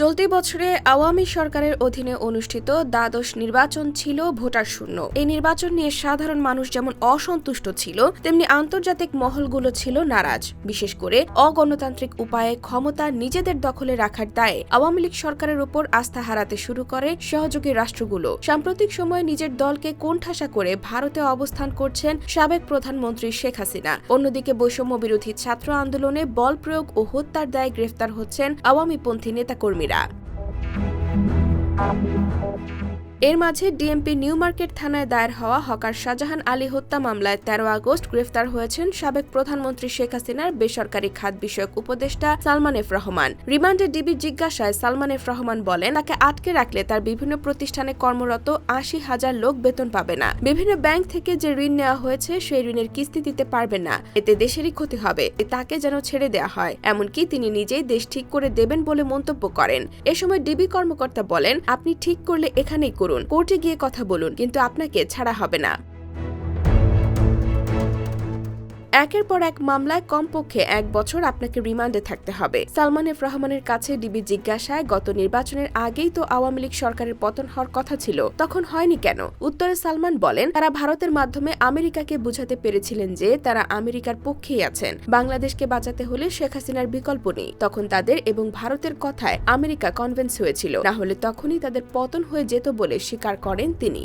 চলতি বছরে আওয়ামী সরকারের অধীনে অনুষ্ঠিত দ্বাদশ নির্বাচন ছিল ভোটার শূন্য। এই নির্বাচন নিয়ে সাধারণ মানুষ যেমন অসন্তুষ্ট ছিল, তেমনি আন্তর্জাতিক মহলগুলো ছিল নারাজ। বিশেষ করে অগণতান্ত্রিক উপায়ে ক্ষমতা নিজেদের দখলে রাখার দায়ে আওয়ামী লীগ সরকারের উপর আস্থা হারাতে শুরু করে সহযোগী রাষ্ট্রগুলো। সাম্প্রতিক সময়ে নিজের দলকে কোণঠাসা করে ভারতে অবস্থান করছেন সাবেক প্রধানমন্ত্রী শেখ হাসিনা। অন্যদিকে বৈষম্য বিরোধী ছাত্র আন্দোলনে বল প্রয়োগ ও হত্যার দায়ে গ্রেফতার হচ্ছেন আওয়ামীপন্থী নেতাকর্মীরা। Pereira. এর মাঝে ডিএমপি নিউ মার্কেট থানায় দায়ের হওয়া হকার শাহজাহান আলী হত্যা মামলায় তেরো আগস্ট গ্রেফতার হয়েছেন সাবেক প্রধানমন্ত্রী শেখ হাসিনার বেসরকারি খাত বিষয়ক উপদেষ্টা সালমান এফ রহমান। রিমান্ডে ডিবি জিজ্ঞাসায় সালমান এফ রহমান বলেন, তাকে আটকে রাখলে তার বিভিন্ন প্রতিষ্ঠানে কর্মরত আশি হাজার লোক বেতন পাবে না। বিভিন্ন ব্যাংক থেকে যে ঋণ নেওয়া হয়েছে, সেই ঋণের কিস্তি দিতে পারবে না। এতে দেশেরই ক্ষতি হবে। তাকে যেন ছেড়ে দেওয়া হয়। এমনকি তিনি নিজেই দেশ ঠিক করে দেবেন বলে মন্তব্য করেন। এ সময় ডিবি কর্মকর্তা বলেন, আপনি ঠিক করলে এখানেই করুন। কোর্টে গিয়ে কথা বলুন কিন্তু আপনাকে ছাড়া হবে না। একের পর এক মামলায় কমপক্ষে এক বছর আপনাকে রিমান্ডে থাকতে হবে। সালমান এফ রহমানের কাছে ডিবি জিজ্ঞাসায় গত নির্বাচনের আগেই তো আওয়ামী লীগ সরকারের পতন হওয়ার কথা ছিল। তখন হয়নি কেন? উত্তরে সালমান বলেন, তারা ভারতের মাধ্যমে আমেরিকাকে বুঝাতে পেরেছিলেন যে তারা আমেরিকার পক্ষেই আছেন। বাংলাদেশকে বাঁচাতে হলে শেখ হাসিনার বিকল্প নেই। তখন তাদের এবং ভারতের কথায় আমেরিকা কনভেন্স হয়েছিল। না হলে তখনই তাদের পতন হয়ে যেত বলে স্বীকার করেন তিনি।